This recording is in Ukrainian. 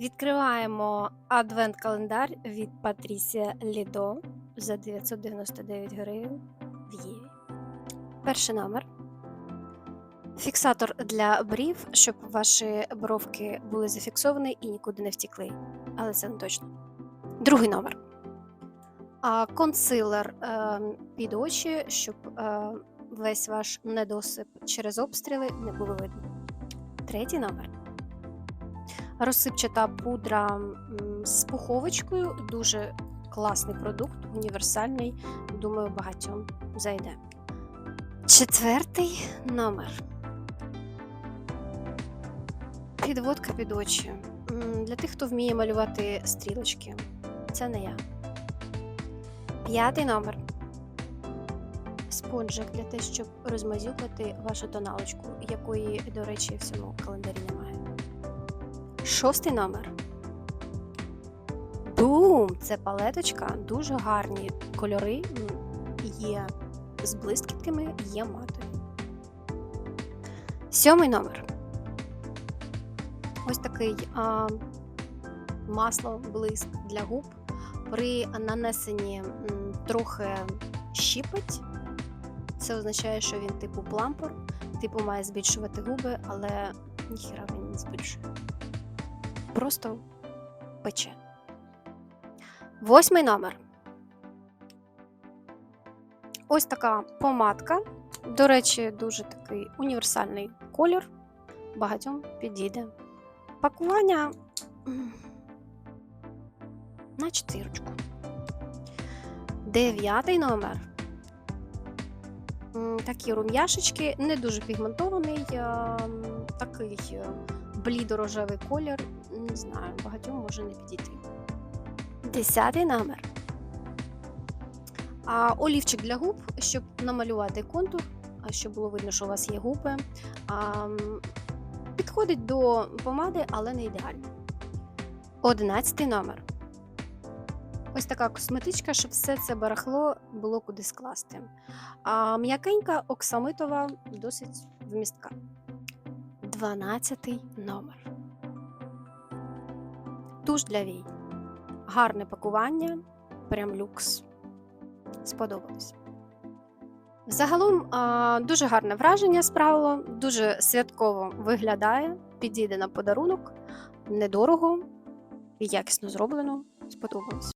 Відкриваємо адвент-календар від Патрісія Лідо за 999 гривень в Єві. Перший номер. Фіксатор для брів, щоб ваші бровки були зафіксовані і нікуди не втікли. Але це не точно. Другий номер. Консилер е, під очі, щоб е, весь ваш недосип через обстріли не було видно. Третій номер. Розсипчата пудра з пуховочкою. Дуже класний продукт, універсальний. Думаю, багатьом зайде. Четвертий номер. Підводка під очі. Для тих, хто вміє малювати стрілочки. Це не я. П'ятий номер. Спонжик для того, щоб розмазюкати вашу тоналочку, якої, до речі, в цьому календарі немає. Шостий номер. Бум! Це палеточка, дуже гарні кольори. Є з блискітками, є матові. Сьомий номер. Ось такий а, масло блиск для губ. При нанесенні трохи щіпить. Це означає, що він типу плампер, типу має збільшувати губи, але ніхіра він не збільшує. Просто пече. Восьмий номер. Ось така помадка. До речі, дуже такий універсальний колір. Багатьом підійде. Пакування на чотирочку. Дев'ятий номер. Такі рум'яшечки, не дуже пігментований, такий е, блідо-рожевий колір. Не знаю, багатьом може не підійти. Десятий номер. А, олівчик для губ, щоб намалювати контур, щоб було видно, що у вас є губи. А, підходить до помади, але не ідеально. Одинадцятий номер. Ось така косметичка, щоб все це барахло було куди скласти. А м'якенька оксамитова досить вмістка. Дванадцятий номер. Туш для вій. Гарне пакування, прям люкс. Сподобалось. Загалом дуже гарне враження справило, дуже святково виглядає, підійде на подарунок, недорого і якісно зроблено. Сподобалось.